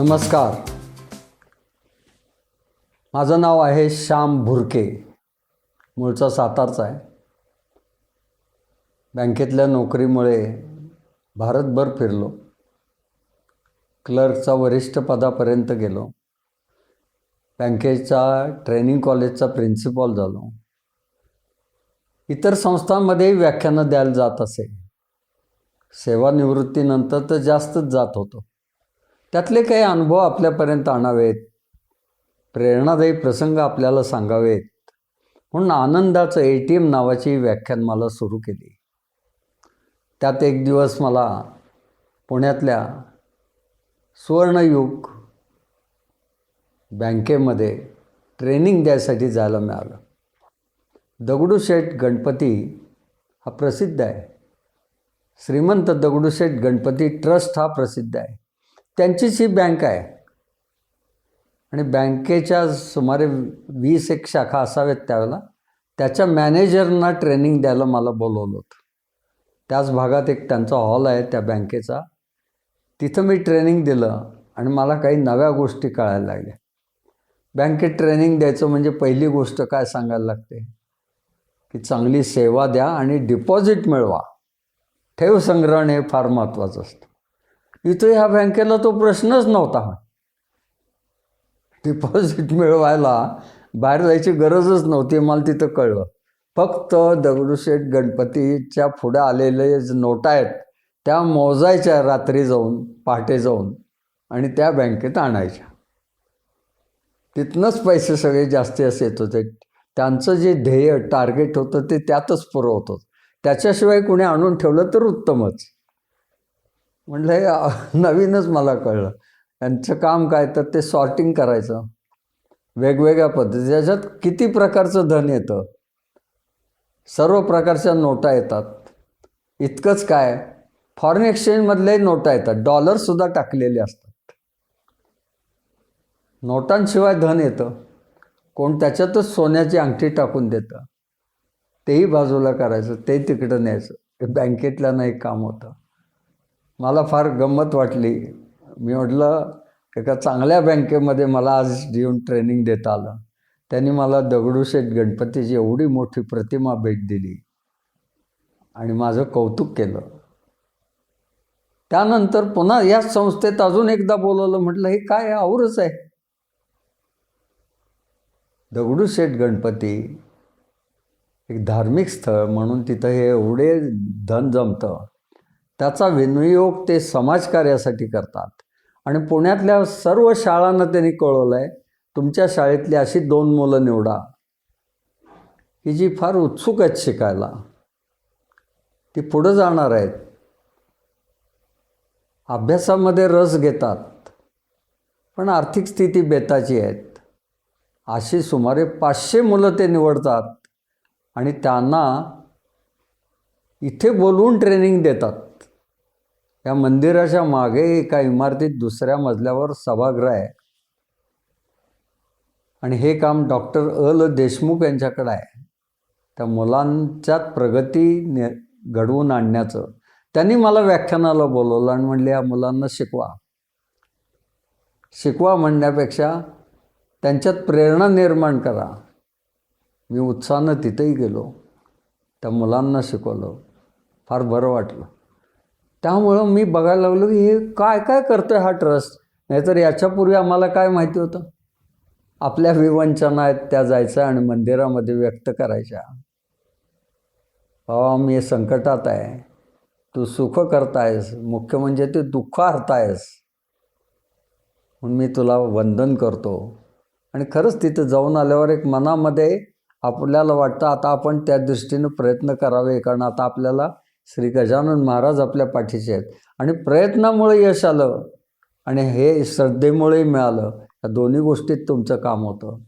नमस्कार. माझं नाव आहे श्याम भुरके. मूळचा सातारचा आहे. बँकेतल्या नोकरीमुळे भारतभर फिरलो. क्लर्कचा वरिष्ठ पदापर्यंत गेलो. बँकेचा ट्रेनिंग कॉलेजचा प्रिन्सिपॉल झालो. इतर संस्थांमध्येही व्याख्यानं द्यायला जात असे. सेवानिवृत्तीनंतर तर जास्तच जात होतो. त्यातले काही अनुभव आपल्यापर्यंत आणावेत. प्रेरणादायी प्रसंग आपल्याला सांगावेत. म्हणून आनंदाचं ए टी एम नावाची व्याख्यान मला सुरू केली. त्यात एक दिवस मला पुण्यातल्या सुवर्णयुग बँकेमध्ये ट्रेनिंग द्यायसाठी जायला मिळालं. दगडूशेठ गणपती हा प्रसिद्ध आहे. श्रीमंत दगडूशेठ गणपती ट्रस्ट हा प्रसिद्ध आहे. त्यांचीच ही बँक आहे. आणि बँकेच्या सुमारे वीस एक शाखा असाव्यात त्यावेळेला. त्याच्या मॅनेजरना ट्रेनिंग द्यायला मला बोलवलं होतं. त्याच भागात एक त्यांचा हॉल आहे त्या बँकेचा. तिथं मी ट्रेनिंग दिलं आणि मला काही नव्या गोष्टी कळायला लागल्या. बँकेत ट्रेनिंग द्यायचं म्हणजे पहिली गोष्ट काय सांगायला लागते? की चांगली सेवा द्या आणि डिपॉझिट मिळवा. ठेव संग्रहण हे फार महत्त्वाचं असतं. इथं ह्या बँकेला तो प्रश्नच नव्हता. डिपॉझिट मिळवायला बाहेर जायची गरजच नव्हती मला तिथं कळलं. फक्त दगडूशेठ गणपतीच्या पुढे आलेले जे नोटा आहेत त्या मोजायच्या रात्री जाऊन पहाटे जाऊन आणि त्या बँकेत आणायच्या. तिथनंच पैसे सगळे जास्ती असे येत होते. त्यांचं जे ध्येय टार्गेट होतं ते त्यातच पुरवत होतं. त्याच्याशिवाय कुणी आणून ठेवलं तर उत्तमच. म्हटलं हे नवीनच मला कळलं. यांचं काम काय तर ते सॉर्टिंग करायचं. वेगवेगळ्या पद्धती ज्याच्यात किती प्रकारचं धन येतं. सर्व प्रकारच्या नोटा येतात. इतकंच काय फॉरेन एक्सचेंजमधल्याही नोटा येतात. डॉलरसुद्धा टाकलेले असतात. नोटांशिवाय धन येतं. कोण त्याच्यातच सोन्याची अंगठी टाकून देतं. तेही बाजूला करायचं ते तिकडं न्यायचं. हे बँकेतल्यानं एक काम होतं. मला फार गंमत वाटली. मी म्हटलं एका चांगल्या बँकेमध्ये मला आज येऊन ट्रेनिंग देता आलं. त्यांनी मला दगडूशेठ गणपतीची एवढी मोठी प्रतिमा भेट दिली आणि माझं कौतुक केलं. त्यानंतर पुन्हा याच संस्थेत अजून एकदा बोलवलं म्हटलं हे काय आवरच आहे. दगडूशेठ गणपती एक धार्मिक स्थळ म्हणून तिथं हे एवढे धन जमतं. त्याचा विनियोग ते समाजकार्यासाठी करतात. आणि पुण्यातल्या सर्व शाळांना त्यांनी कळवलं आहे तुमच्या शाळेतली अशी दोन मुलं निवडा. की जी फार उत्सुक आहेत शिकायला ती पुढं जाणार आहेत. अभ्यासामध्ये रस घेतात पण आर्थिक स्थिती बेताची आहेत. अशी सुमारे पाचशे मुलं ते निवडतात आणि त्यांना इथे बोलवून ट्रेनिंग देतात. या मंदिराच्या मागे एका इमारतीत दुसऱ्या मजल्यावर सभागृह आहे. आणि हे काम डॉक्टर अल देशमुख यांच्याकडे आहे. त्या मुलांच्यात प्रगती ने घडवून आणण्याचं. त्यांनी मला व्याख्यानाला बोलवलं आणि म्हणले या मुलांना शिकवा. शिकवा म्हणण्यापेक्षा त्यांच्यात प्रेरणा निर्माण करा. मी उत्साहानं तिथंही गेलो. त्या मुलांना शिकवलं. फार बरं वाटलं. त्यामुळं मी बघायला लागलो की हे काय काय करतो आहे हा ट्रस्ट? नाहीतर याच्यापूर्वी आम्हाला काय माहिती होतं? आपल्या विवंचना आहेत त्या जायच्या आणि मंदिरामध्ये व्यक्त करायच्या. बाबा मी संकटात आहे. तू सुख करतायस. मुख्य म्हणजे ते दुःख हरतायस. म्हणून मी तुला वंदन करतो. आणि खरंच तिथं जाऊन आल्यावर एक मनामध्ये आपल्याला वाटतं आता आपण त्या दृष्टीनं प्रयत्न करावे. कारण आता आपल्याला श्री गजानन महाराज आपल्या पाठीचे आहेत. आणि प्रयत्नामुळे यश आलं आणि हे श्रद्धेमुळे मिळालं. या दोन्ही गोष्टीत तुमचं काम होतं.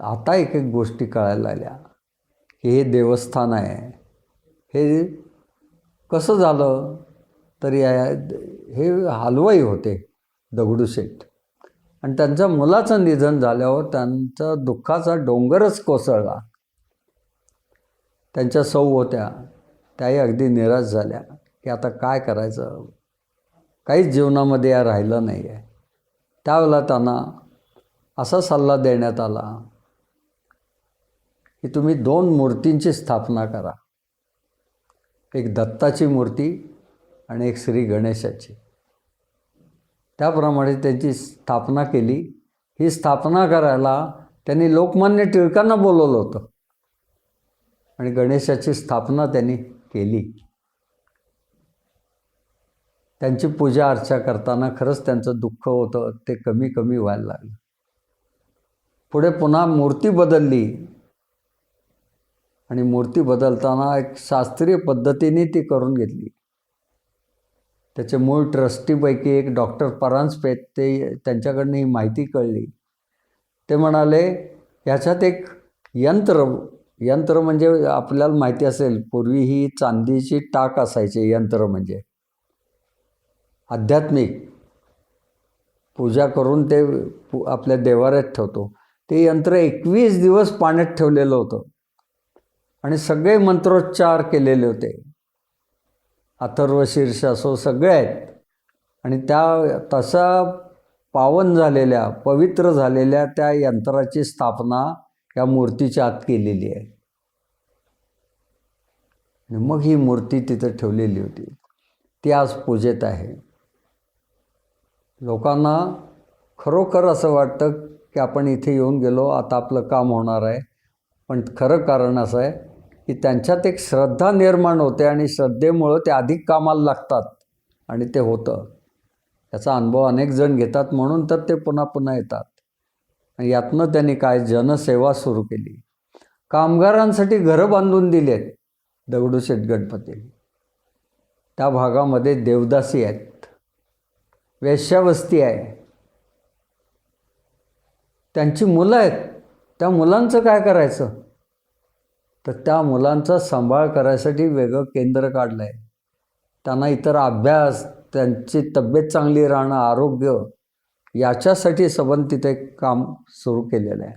आता एक एक गोष्टी कळायला लागल्या. की हे देवस्थान आहे. हे कसं झालं? तर या हे हलवाई होते दगडूशेठ आणि त्यांच्या मुलाचं निधन झाल्यावर त्यांचा दुःखाचा डोंगरच कोसळला. त्यांच्या सौ होत्या त्याही अगदी निराश झाल्या की आता काय करायचं? काहीच जीवनामध्ये या राहिलं नाही आहे त्यावेळेला त्यांना असा सल्ला देण्यात आला की तुम्ही दोन मूर्तींची स्थापना करा. एक दत्ताची मूर्ती आणि एक श्री गणेशाची. त्याप्रमाणे त्यांची स्थापना केली. ही स्थापना करायला त्यांनी लोकमान्य टिळकांना बोलवलं होतं. आणि गणेशाची स्थापना त्यांनी केली. त्यांची पूजा अर्चा करताना खरंच त्यांचं दुःख होतं ते कमी कमी व्हायला लागलं. पुढे पुन्हा मूर्ती बदलली. आणि मूर्ती बदलताना एक शास्त्रीय पद्धतीने ती करून घेतली. त्याचे मूळ ट्रस्टीपैकी एक डॉक्टर परांजपे ते त्यांच्याकडनं ही माहिती कळली. ते म्हणाले ह्याच्यात एक यंत्र यंत्र म्हणजे आपल्याला माहिती असेल पूर्वी ही चांदीची टाक असायची यंत्र म्हणजे. आध्यात्मिक. पूजा करून ते पु- आपल्या देवाऱ्यात ठेवतो. ते यंत्र एकवीस दिवस पाण्यात ठेवलेलं होतं. आणि सगळे मंत्रोच्चार केलेले होते. अथर्व शीर्ष असो सगळे आहेत. आणि त्या तसा पावन झालेल्या पवित्र झालेल्या त्या यंत्राची स्थापना या मूर्तीच्या आत केलेली आहे. आणि मग ही मूर्ती तिथं ठेवलेली होती. ती आज पूजेत आहे. लोकांना खरोखर असं वाटतं की आपण इथे येऊन गेलो आता आपलं काम होणार आहे. पण खरं कारण असं आहे की त्यांच्यात एक श्रद्धा निर्माण होते आणि श्रद्धेमुळं ते अधिक कामाला लागतात आणि ते होतं. याचा अनुभव अनेक जण घेतात म्हणून तर ते पुन्हा पुन्हा येतात. यातनं त्यांनी काय जनसेवा सुरू केली. कामगारांसाठी घरं बांधून दिली आहेत दगडूशेठ गणपती. त्या भागामध्ये देवदासी आहेत. वेश्यावस्ती आहे. त्यांची मुलं आहेत. त्या मुलांचं काय करायचं? तर त्या मुलांचा सांभाळ करायसाठी वेगळं केंद्र काढलं आहे त्यांना इतर अभ्यास त्यांची तब्येत चांगली राहणं आरोग्य याच्यासाठी सबंध तिथे काम सुरू केलेलं आहे.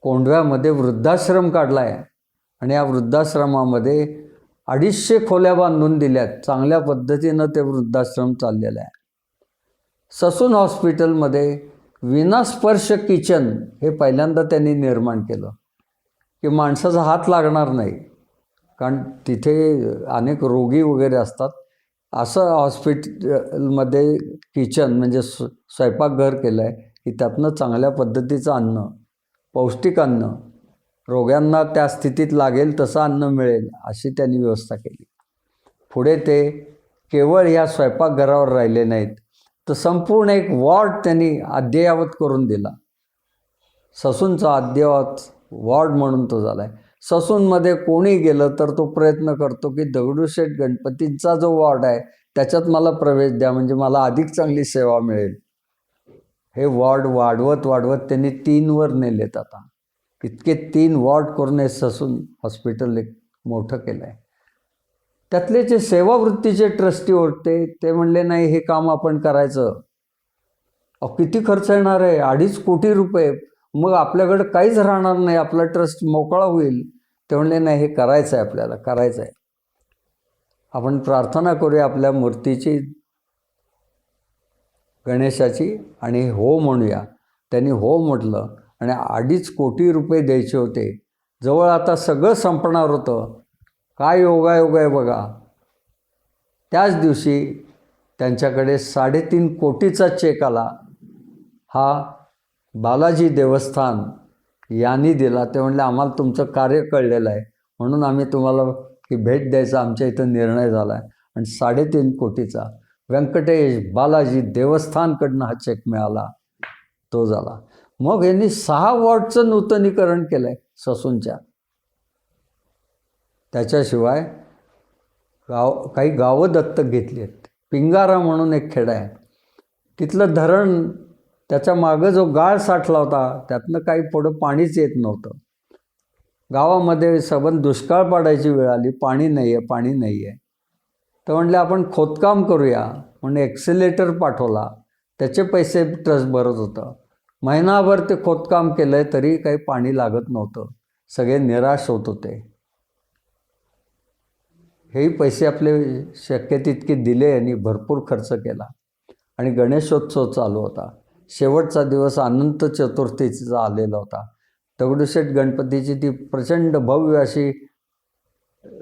कोंडव्यामध्ये वृद्धाश्रम काढला आहे आणि या वृद्धाश्रमामध्ये अडीचशे खोल्या बांधून दिल्यात. चांगल्या पद्धतीनं ते वृद्धाश्रम चाललेलं आहे. ससून हॉस्पिटलमध्ये विनास्पर्श किचन हे पहिल्यांदा त्यांनी निर्माण केलं. की माणसाचा हात लागणार नाही. कारण तिथे अनेक रोगी वगैरे असतात. असं हॉस्पिटलमध्ये किचन म्हणजे स्व स्वयंपाकघर केलं आहे की त्यातनं चांगल्या पद्धतीचं अन्न पौष्टिक अन्न रोग्यांना त्या स्थितीत लागेल तसं अन्न मिळेल अशी त्यांनी व्यवस्था केली. पुढे ते केवळ या स्वयंपाकघरावर राहिले नाहीत तर संपूर्ण एक वॉर्ड त्यांनी अद्ययावत करून दिला. ससूंचा अद्ययावत वॉर्ड म्हणून तो झाला आहे ससूनमध्ये कोणी गेलं तर तो प्रयत्न करतो की दगडूशेठ गणपतींचा जो वॉर्ड आहे त्याच्यात मला प्रवेश द्या म्हणजे मला अधिक चांगली सेवा मिळेल. हे वॉर्ड वाढवत वाढवत त्यांनी तीनवर नेलेत आता. इतके तीन वॉर्ड करून हे ससून हॉस्पिटल एक मोठं केलं आहे त्यातले जे सेवावृत्तीचे ट्रस्टी होते ते म्हणले नाही हे काम आपण करायचं. अहो किती खर्च येणार आहे? अडीच कोटी रुपये मग आपल्याकडं काहीच राहणार नाही. आपला ट्रस्ट मोकळा होईल. ते म्हणले नाही हे करायचं आहे आपल्याला करायचं आहे. आपण प्रार्थना करूया आपल्या मूर्तीची गणेशाची आणि हो म्हणूया. त्यांनी हो म्हटलं आणि अडीच कोटी रुपये द्यायचे होते. जवळ आता सगळं संपणार होतं. काय योगायोग आहे बघा. त्याच दिवशी त्यांच्याकडे साडेतीन कोटीचा चेक आला. हा बालाजी देवस्थान यांनी दिला. ते म्हणले आम्हाला तुमचं कार्य कळलेलं आहे. म्हणून आम्ही तुम्हाला ही भेट द्यायचा आमच्या इथं निर्णय झाला आहे. आणि साडेतीन कोटीचा व्यंकटेश बालाजी देवस्थानकडनं हा चेक मिळाला. तो झाला. मग यांनी सहा वॉर्डचं नूतनीकरण केलं आहे ससूनच्या. त्याच्याशिवाय गाव काही गावं दत्तक घेतली आहेत. पिंगारा म्हणून एक खेडा आहे. तिथलं धरण त्याच्या मागं जो गाळ साठला होता त्यातनं काही पुढं पाणीच येत नव्हतं. गावामध्ये सबंध दुष्काळ पाडायची वेळ आली पाणी नाही आहे पाणी नाही आहे तर म्हणले आपण खोदकाम करूया. म्हणून एक्सिलेटर पाठवला. त्याचे पैसे ट्रस्ट भरत होतं. महिनाभर ते खोदकाम केलं आहे तरी काही पाणी लागत नव्हतं. सगळे निराश होत होते. हेही पैसे आपले शक्य तितके दिले आणि भरपूर खर्च केला. आणि गणेशोत्सव चालू होता. शेवटचा दिवस अनंत चतुर्थीचा आलेला होता. दगडूशेठ गणपतीची ती प्रचंड भव्य अशी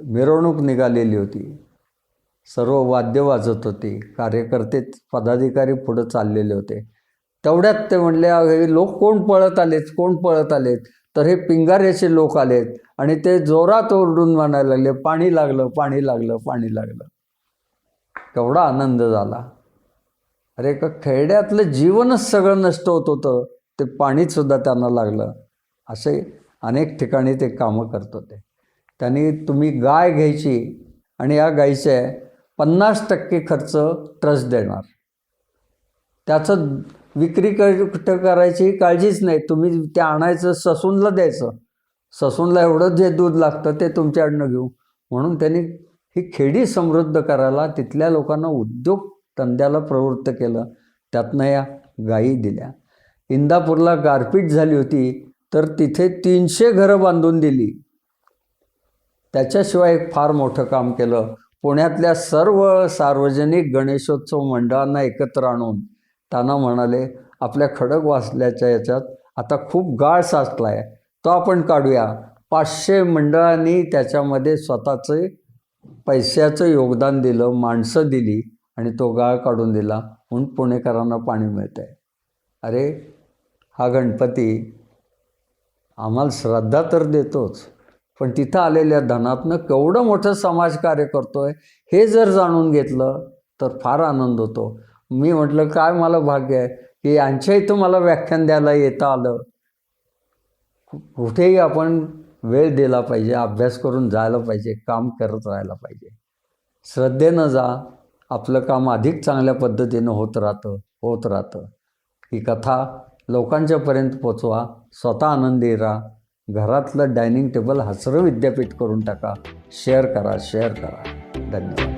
मिरवणूक निघालेली होती. सर्व वाद्य वाजत होती. कार्यकर्ते पदाधिकारी पुढं चाललेले होते. तेवढ्यात ते म्हणले हे लोक कोण पळत आलेत? कोण पळत आलेत? तर हे पिंगाऱ्याचे लोक आलेत आणि ते जोरात ओरडून म्हणायला लागले पाणी लागलं पाणी लागलं पाणी लागलं. केवढा आनंद झाला. अरे का खेड्यातलं जीवनच सगळं नष्ट होत होतं. ते पाणीसुद्धा त्यांना लागलं. असे अनेक ठिकाणी ते कामं करत होते. त्यांनी तुम्ही गाय घ्यायची आणि या गायीचे पन्नास टक्के खर्च ट्रस्ट देणार. त्याचं विक्री क कुठं करायची काळजीच नाही. तुम्ही ते आणायचं ससूनला द्यायचं. ससूनला एवढं जे दूध लागतं ते तुमच्याकडनं घेऊ. म्हणून त्यांनी ही खेडी समृद्ध करायला तिथल्या लोकांना उद्योग धंद्याला प्रवृत्त केलं. त्यातनं या गायी दिल्या. इंदापूरला गारपीट झाली होती तर तिथे तीनशे घरं बांधून दिली. त्याच्याशिवाय एक फार मोठं काम केलं. पुण्यातल्या सर्व सार्वजनिक गणेशोत्सव मंडळांना एकत्र आणून त्यांना म्हणाले आपल्या खडक वाचल्याच्या याच्यात आता खूप गाळ साचला आहे तो आपण काढूया. पाचशे मंडळांनी त्याच्यामध्ये स्वतःचे पैशाचं योगदान दिलं माणसं दिली. आणि तो गाळ काढून दिला. म्हणून पुणेकरांना पाणी मिळतं आहे अरे हा गणपती आम्हाला श्रद्धा तर देतोच पण तिथं आलेल्या धनातनं केवढं मोठं समाजकार्य करतो आहे हे जर जाणून घेतलं तर फार आनंद होतो. मी म्हटलं काय मला भाग्य आहे की यांच्या इथं मला व्याख्यान द्यायला येता आलं. कुठेही आपण वेळ दिला पाहिजे अभ्यास करून जायला पाहिजे काम करत राहायला पाहिजे. श्रद्धेनं जा आपलं काम अधिक चांगल्या पद्धतीनं होत राहतं होत राहतं. ही कथा लोकांच्यापर्यंत पोचवा स्वतः आनंदी राहा घरातलं डायनिंग टेबल हसरं विद्यापीठ करून टाका शेअर करा शेअर करा. धन्यवाद.